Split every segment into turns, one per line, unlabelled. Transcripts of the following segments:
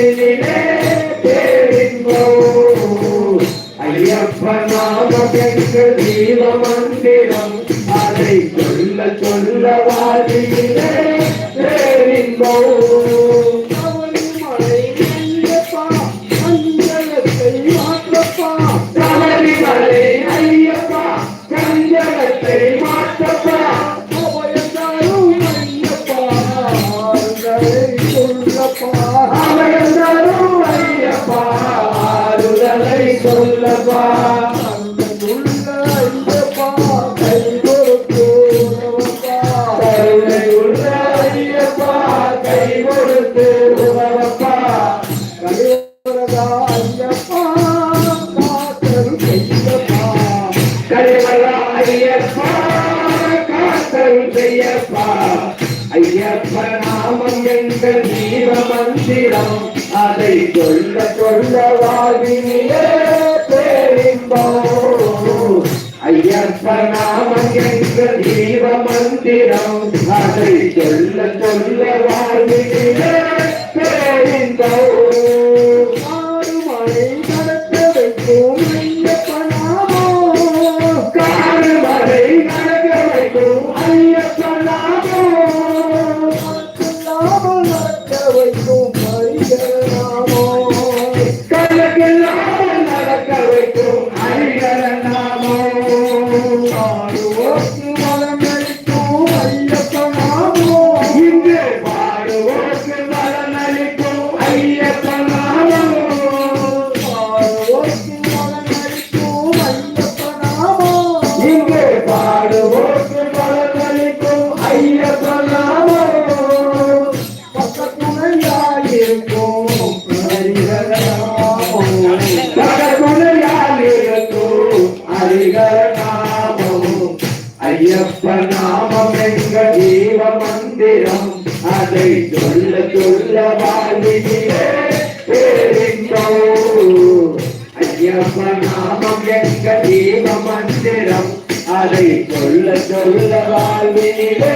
வாழ்விலே தேடிங்கோ ஐயப்ப நாமம் எங்கள் ஜீவ மந்திரம் அதை சொல்ல சொல்ல வாழ்விலே தேடிங்கோ சபரிமலை ஐயப்ப நாமம் எங்கள் ஜீவ மந்திரம் அதை சொல்ல சொல்ல வாழ்வினிலே பேரின்பம் ஐயப்ப நாமம் எங்கள் ஜீவ மந்திரம் அதை சொல்ல சொல்ல வாழ்வினிலே ஐயப்ப நாமம் மந்திரம் அதை சொல்ல சொல்ல வாழ்விலே பேரின்பம் ஐயப்ப நாமம் எங்க ஜீவ மந்திரம்? அதை சொல்ல சொல்ல வாழ்விலே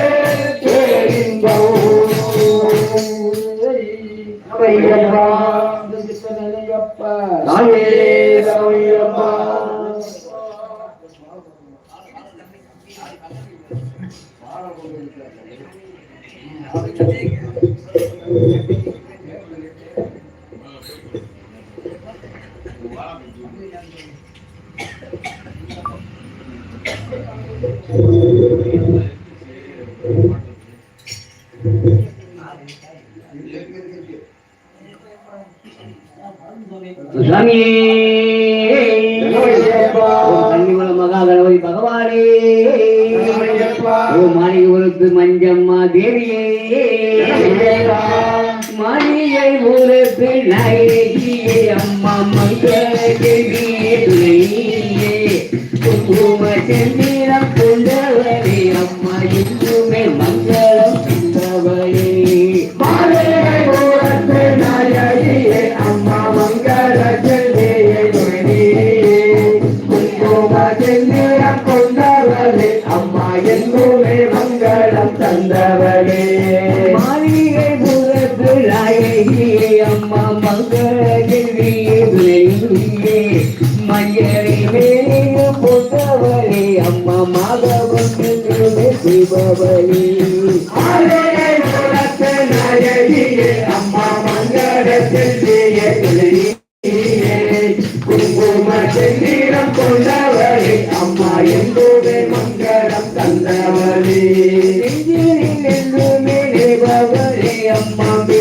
Thank you. ಮಗ ಗಣಪತಿ ಭಗವಾನೇ மணி உருத்து மஞ்சம்மா தேவியே. மணியை உருத்து நாயகியே அம்மா மங்கள தேவியே துணையே. குங்கும செந்திரம் கொண்டவரே அம்மா இன்னுமே மங்களம் கொண்டவரே
அம்மா மங்கள குங்கும என்னுமே மங்களம் தந்தவளே.
மாளிகை புறத்து நாயகியே அம்மா மங்களகிரியே துணையே மஞ்சளை மேலே போட்டவளே அம்மா மாதவன் சிவவழி
மாலையை ஓரத்து நாயகியே அம்மா மங்கள செல்வியை